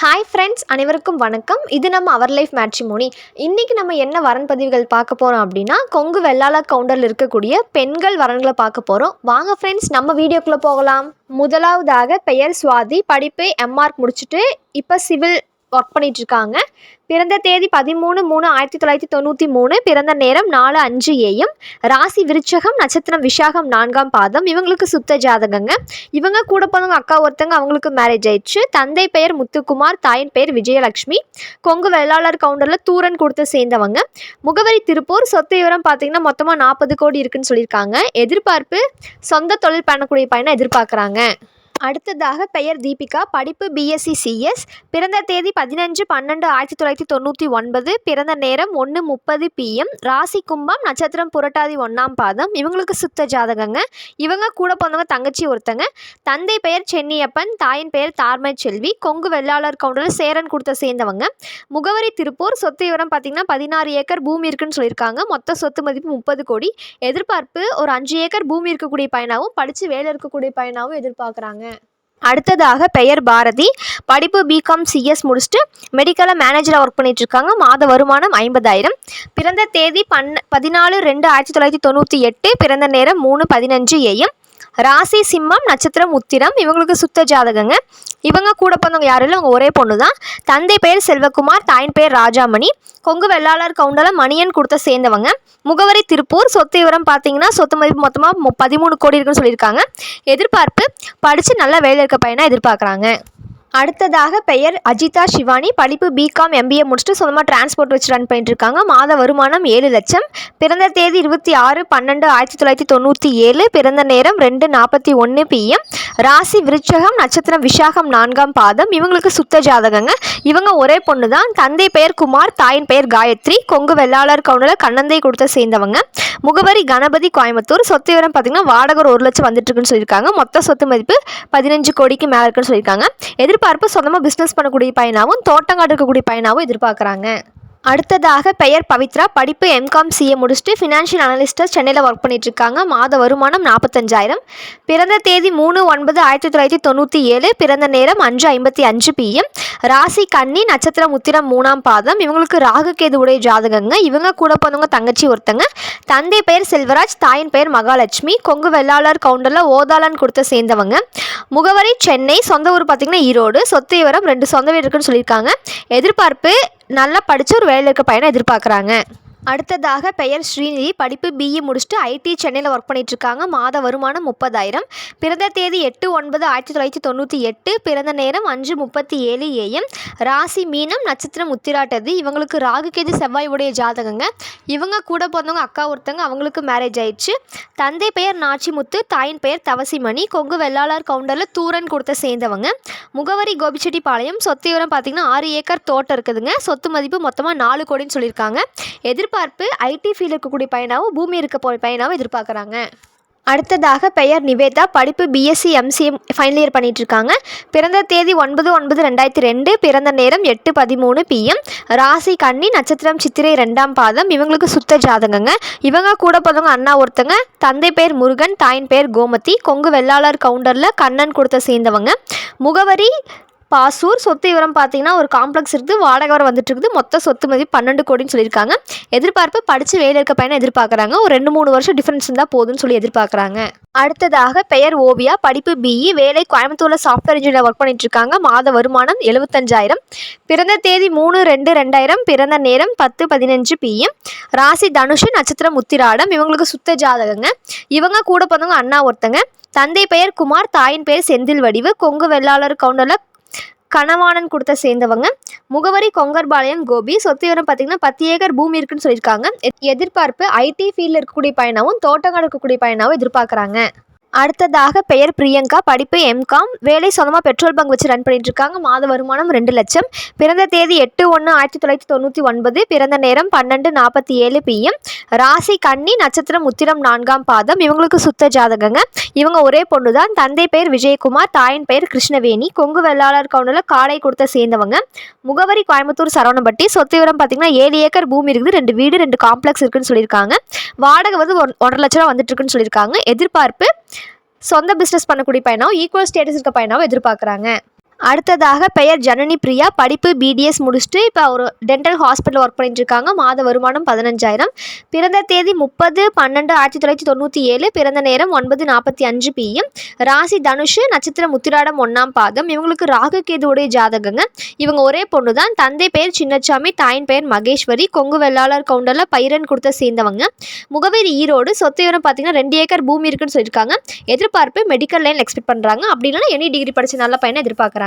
Hi friends அனைவருக்கும் வணக்கம். இது நம்ம அவர் லைஃப் மேட்ரிமோனி இன்றைக்கி நம்ம என்ன வரன் பதிவுகள் பார்க்க போகிறோம் அப்படின்னா கொங்கு வெள்ளாள கவுண்டரில் இருக்கக்கூடிய பெண்கள் வரன்களை பார்க்க போகிறோம் வாங்க ஃப்ரெண்ட்ஸ் நம்ம வீடியோக்குள்ளே போகலாம். முதலாவதாக பெயர் சுவாதி படிப்பு எம்ஆர்க் முடிச்சுட்டு இப்போ சிவில் ஒர்க் பண்ணிட்டு இருக்காங்க பிறந்த தேதி பதிமூணு மூணு ஆயிரத்தி தொள்ளாயிரத்தி தொண்ணூற்றி மூணு. பிறந்த நேரம் நாலு அஞ்சு ஏஎம். ராசி விருச்சகம் நட்சத்திரம் விஷாகம் நான்காம் பாதம். இவங்களுக்கு சுத்த ஜாதகங்க. இவங்க கூட போனவங்க அக்கா ஒருத்தங்க அவங்களுக்கு மேரேஜ் ஆயிடுச்சு. தந்தை பெயர் முத்துக்குமார் தாயின் பெயர் விஜயலட்சுமி. கொங்கு வெள்ளாளர் கவுண்டரில் தூரன் கொடுத்து சேர்ந்தவங்க. முகவரி திருப்பூர் சொத்து விவரம் பார்த்தீங்கன்னா மொத்தமாக நாற்பது கோடி இருக்குன்னு சொல்லியிருக்காங்க. எதிர்பார்ப்பு சொந்த தொழில் பண்ணக்கூடிய பையனை எதிர்பார்க்குறாங்க. அடுத்ததாக பெயர் தீபிகா படிப்பு பிஎஸ்சி சிஎஸ் பிறந்த தேதி பதினஞ்சு பன்னெண்டு ஆயிரத்தி தொள்ளாயிரத்தி தொண்ணூற்றி ஒன்பது பிறந்த நேரம் ஒன்று முப்பது பிஎம் ராசி கும்பம் நட்சத்திரம் புரட்டாதி ஒன்றாம் பாதம் இவங்களுக்கு சுத்த ஜாதகங்க. இவங்க கூட பிறந்தவங்க தங்கச்சி ஒருத்தங்க. தந்தை பெயர் சென்னியப்பன் தாயின் பெயர் தார்மை செல்வி கொங்கு வெள்ளாளர் கவுண்டரில் சேரன் கொடுத்த சேர்ந்தவங்க. முகவரி திருப்பூர் சொத்து விவரம் பார்த்திங்கன்னா பதினாறு ஏக்கர் பூமி இருக்குன்னு சொல்லியிருக்காங்க. மொத்த சொத்து மதிப்பு முப்பது கோடி. எதிர்பார்ப்பு ஒரு அஞ்சு ஏக்கர் பூமி இருக்கக்கூடிய பையனாகவும் படித்து வேலை இருக்கக்கூடிய பையனாகவும் எதிர்பார்க்குறாங்க. அடுத்ததாக பெயர் பாரதி. படிப்பு பிகாம் சிஎஸ் முடிச்சுட்டு மெடிக்கலாக மேனேஜராக ஒர்க் பண்ணிகிட்ருக்காங்க இருக்காங்க மாத வருமானம் ஐம்பதாயிரம். பிறந்த தேதி பன் பதினாலு ரெண்டு ஆயிரத்தி தொள்ளாயிரத்தி தொண்ணூற்றி எட்டு. பிறந்த நேரம் மூணு பதினஞ்சு ஏஎம் ராசி சிம்மம் நட்சத்திரம் உத்திரம் இவங்களுக்கு சுத்த ஜாதகங்க. இவங்க கூட பிறந்தவங்க யாரும் இல்லை அவங்க ஒரே பொண்ணு தான் தந்தை பெயர் செல்வகுமார் தாயின் பெயர் ராஜாமணி. கொங்கு வெள்ளாளர் கவுண்டலம் மணியன் கொடுத்த சேர்ந்தவங்க. முகவரி திருப்பூர் சொத்து விவரம் பார்த்தீங்கன்னா சொத்து மதிப்பு மொத்தமாக பதிமூணு கோடி இருக்குன்னு சொல்லியிருக்காங்க. எதிர்பார்ப்பு படித்து நல்ல வேலை இருக்க பையனாக எதிர்பார்க்குறாங்க. அடுத்ததாக பெயர் அஜிதா சிவானி படிப்பு பிகாம் எம்பிஏ முடிச்சுட்டு சொந்தமாக டிரான்ஸ்போர்ட் வச்சு ரன் பண்ணிட்டுருக்காங்க. மாத வருமானம் ஏழு லட்சம். பிறந்த தேதி இருபத்தி ஆறு பன்னெண்டு ஆயிரத்தி தொள்ளாயிரத்தி தொண்ணூற்றி ஏழு. பிறந்த நேரம் ரெண்டு நாற்பத்தி ஒன்று பிஎம் ராசி விருச்சகம் நட்சத்திரம் விஷாகம் நான்காம் பாதம். இவங்களுக்கு சுத்த ஜாதகங்க. இவங்க ஒரே பொண்ணு தான் தந்தை பெயர் குமார் தாயின் பெயர் காயத்ரி. கொங்கு வெள்ளாளர் கவுண்டில் கண்ணந்தை கொடுத்த சேர்ந்தவங்க. முகவரி கணபதி கோயம்புத்தூர். சொத்து விவரம் பார்த்தீங்கன்னா வாடகை ஒரு லட்சம் வந்துட்டு இருக்குன்னு சொல்லியிருக்காங்க. மொத்த சொத்து மதிப்பு பதினஞ்சு கோடிக்கு மேலே இருக்குன்னு சொல்லியிருக்காங்க. எதிர்பார்ப்பு சொந்தமாக பிஸ்னஸ் பண்ணக்கூடிய பையனாகவும் தோட்டங்காடு இருக்கக்கூடிய பையனாகவும் எதிர்பார்க்குறாங்க. அடுத்ததாக பெயர் பவித்ரா. படிப்பு எம்காம் சிஏ முடிச்சுட்டு ஃபினான்ஷியல் அனலிஸ்ட்டாக சென்னையில் ஒர்க் பண்ணிட்டுருக்காங்க. மாத வருமானம் நாற்பத்தஞ்சாயிரம் பிறந்த தேதி மூணு ஒன்பது ஆயிரத்தி தொள்ளாயிரத்தி தொண்ணூற்றி ஏழு. பிறந்த நேரம் அஞ்சு ஐம்பத்தி அஞ்சு பிஎம் ராசி கன்னி நட்சத்திரம் உத்திரம் மூணாம் பாதம். இவங்களுக்கு ராகு கேது உடைய ஜாதகங்க. இவங்க கூட பிறந்தவங்க தங்கச்சி ஒருத்தங்க. தந்தை பெயர் செல்வராஜ் தாயின் பெயர் மகாலட்சுமி. கொங்கு வெள்ளாளர் கவுண்டரில் ஓதாளன் கொடுத்த சேர்ந்தவங்க. முகவரி சென்னை. சொந்த ஊர் பார்த்திங்கன்னா ஈரோடு. சொத்து விவரம் ரெண்டு சொந்த வீடு இருக்குன்னு சொல்லியிருக்காங்க. எதிர்பார்ப்பு நல்லா படித்த ஒரு வேலை இருக்க பையனை எதிர்பார்க்குறாங்க. அடுத்ததாக பெயர் ஸ்ரீநிதி. படிப்பு பிஇ முடிச்சுட்டு ஐடி சென்னையில் ஒர்க் பண்ணிகிட்ருக்காங்க இருக்காங்க மாத வருமானம் முப்பதாயிரம். பிறந்த தேதி எட்டு ஒன்பது ஆயிரத்தி தொள்ளாயிரத்தி தொண்ணூற்றி எட்டு. பிறந்த நேரம் அஞ்சு முப்பத்தி ஏழு ஏஎம் ராசி மீனம் நட்சத்திரம் உத்திராட்டது. இவங்களுக்கு ராகு கேது செவ்வாய் உடைய ஜாதகங்க. இவங்க கூட பிறந்தவங்க அக்கா ஒருத்தங்க அவங்களுக்கு மேரேஜ் ஆயிடுச்சு. தந்தை பெயர் நாச்சிமுத்து தாயின் பெயர் தவசிமணி. கொங்கு வெள்ளாளர் கவுண்டரில் தூரன் கொடுத்த சேர்ந்தவங்க. முகவரி கோபிச்செட்டிப்பாளையம். சொத்து விவரம் பார்த்தீங்கன்னா ஆறு ஏக்கர் தோட்டம் இருக்குதுங்க. சொத்து மதிப்பு மொத்தமாக நாலு கோடின்னு சொல்லியிருக்காங்க. எதிர்பார்ப்பு ஐடி ஃபீல்டு இருக்கக்கூடிய பையனாகவும் பூமி இருக்க போகிற பையனாகவும் எதிர்பார்க்குறாங்க. அடுத்ததாக பெயர் நிவேதா. படிப்பு பிஎஸ்சி எம்சிஎம் ஃபைனல் இயர் பண்ணிகிட்ருக்காங்க இருக்காங்க. பிறந்த தேதி ஒன்பது ஒன்பது ரெண்டாயிரத்தி ரெண்டு. பிறந்த நேரம் எட்டு பதிமூணு பிஎம் ராசி கன்னி நட்சத்திரம் சித்திரை ரெண்டாம் பாதம். இவங்களுக்கு சுத்த ஜாதகங்க. இவங்க கூட பிறந்தவங்க அண்ணா ஒருத்தங்க. தந்தை பேர் முருகன் தாயின் பேர் கோமதி. கொங்கு வெள்ளாளர் கவுண்டரில் கண்ணன் கொடுத்த சேர்ந்தவங்க. முகவரி பாசூர் சொத்து விவரம் பார்த்தீங்கன்னா ஒரு காம்ப்ளெக்ஸ் இருக்குது வாடகை வர வந்துட்டு இருக்குது. மொத்த சொத்து மதிப்பு பன்னெண்டு கோடின்னு சொல்லியிருக்காங்க. எதிர்பார்ப்பு படித்து வேலை இருக்க பையனை எதிர்பார்க்குறாங்க. ஒரு ரெண்டு மூணு வருஷம் டிஃப்ரென்ஸ் இருந்தால் போதும்னு சொல்லி எதிர்பார்க்குறாங்க. அடுத்ததாக பெயர் ஓவியா படிப்பு பிஇ வேலை கோயம்புத்தூரில் சாஃப்ட்வேர் இன்ஜினியர் ஒர்க் பண்ணிட்டு இருக்காங்க. மாத வருமானம் எழுபத்தஞ்சாயிரம் பிறந்த தேதி மூணு ரெண்டு ரெண்டாயிரம். பிறந்த நேரம் பத்து பதினஞ்சு பிஎம் ராசி தனுஷு நட்சத்திரம் உத்திராடம். இவங்களுக்கு சுத்த ஜாதகங்க. இவங்க கூட பிறந்தவங்க அண்ணா ஒருத்தங்க. தந்தை பெயர் குமார் தாயின் பெயர் செந்தில் வடிவு கொங்கு வெள்ளாளர் கவுண்டரில் கனவாணன் கொடுத்த சேர்ந்தவங்க. முகவரி கொங்கர்பாளையம் கோபி. சொத்து விவரம் பார்த்தீங்கன்னா பத்து ஏக்கர் பூமி இருக்குன்னு சொல்லியிருக்காங்க. எதிர்பார்ப்பு ஐடி ஃபீல்டில் இருக்கக்கூடிய பையனாகவும் தோட்டங்கள் இருக்கக்கூடிய பையனாகவும் எதிர்பார்க்குறாங்க. அடுத்ததாக பெயர் பிரியங்கா படிப்பு எம்காம். வேலை சொந்தமாக பெட்ரோல் பங்க் வச்சு ரன் பண்ணிட்டு இருக்காங்க மாத வருமானம் ரெண்டு லட்சம். பிறந்த தேதி எட்டு ஒன்று ஆயிரத்தி தொள்ளாயிரத்தி தொண்ணூற்றி ஒன்பது. பிறந்த நேரம் பன்னெண்டு நாற்பத்தி ஏழு பிஎம் ராசி கன்னி நட்சத்திரம் உத்திரம் நான்காம் பாதம். இவங்களுக்கு சுத்த ஜாதகங்க. இவங்க ஒரே பொண்ணு தான் தந்தை பெயர் விஜயகுமார் தாயின் பெயர் கிருஷ்ணவேணி. கொங்கு வெள்ளாளர் கவுண்டில் காடை கொடுத்த சேர்ந்தவங்க. முகவரி கோயம்புத்தூர் சரவணப்பட்டி சொத்து விவரம் பார்த்தீங்கன்னா ஏழு ஏக்கர் பூமி இருக்குது. ரெண்டு வீடு ரெண்டு காம்ப்ளெக்ஸ் இருக்குன்னு சொல்லியிருக்காங்க. வாடகை வந்து ஒன்- ஒன்றரை லட்ச ரூபா வந்துட்டு இருக்குன்னு சொல்லியிருக்காங்க. எதிர்பார்ப்பு சொந்த பிஸ்னஸ் பண்ணக்கூடிய பையனாவும் ஈக்குவல் ஸ்டேட்டஸ் இருக்க பையனாவும் எதிர்பார்க்குறாங்க. அடுத்ததாக பெயர் ஜனனி பிரியா. படிப்பு பிடிஎஸ் முடிச்சுட்டு இப்போ ஒரு டென்டல் ஹாஸ்பிட்டல் ஒர்க் பண்ணிட்டுருக்காங்க. மாத வருமானம் பதினஞ்சாயிரம். பிறந்த தேதி முப்பது பன்னெண்டு ஆயிரத்தி தொள்ளாயிரத்தி தொண்ணூற்றி ஏழு. பிறந்த நேரம் ஒன்பது நாற்பத்தி அஞ்சு பிஎம் ராசி தனுஷு நட்சத்திரம் முத்திராடம் ஒன்றாம் பாதம். இவங்களுக்கு ராகு கேதுவுடைய ஜாதகங்க. இவங்க ஒரே பொண்ணு தான் தந்தை பெயர் சின்னச்சாமி தாயின் பெயர் மகேஸ்வரி. கொங்கு வெள்ளாளர் கவுண்டரில் பயிரன் கொடுத்த சேர்ந்தவங்க. முகவரி ஈரோடு. சொத்து விவரம் பார்த்தீங்கன்னா ரெண்டு ஏக்கர் பூமி இருக்குன்னு சொல்லியிருக்காங்க. எதிர்பார்ப்பு மெடிக்கல் லைன் எக்ஸ்பெக்ட் பண்ணுறாங்க அப்படி இல்லைன்னா எனி டிகிரி படித்த நல்ல பையனை எதிர்பார்க்குறாங்க.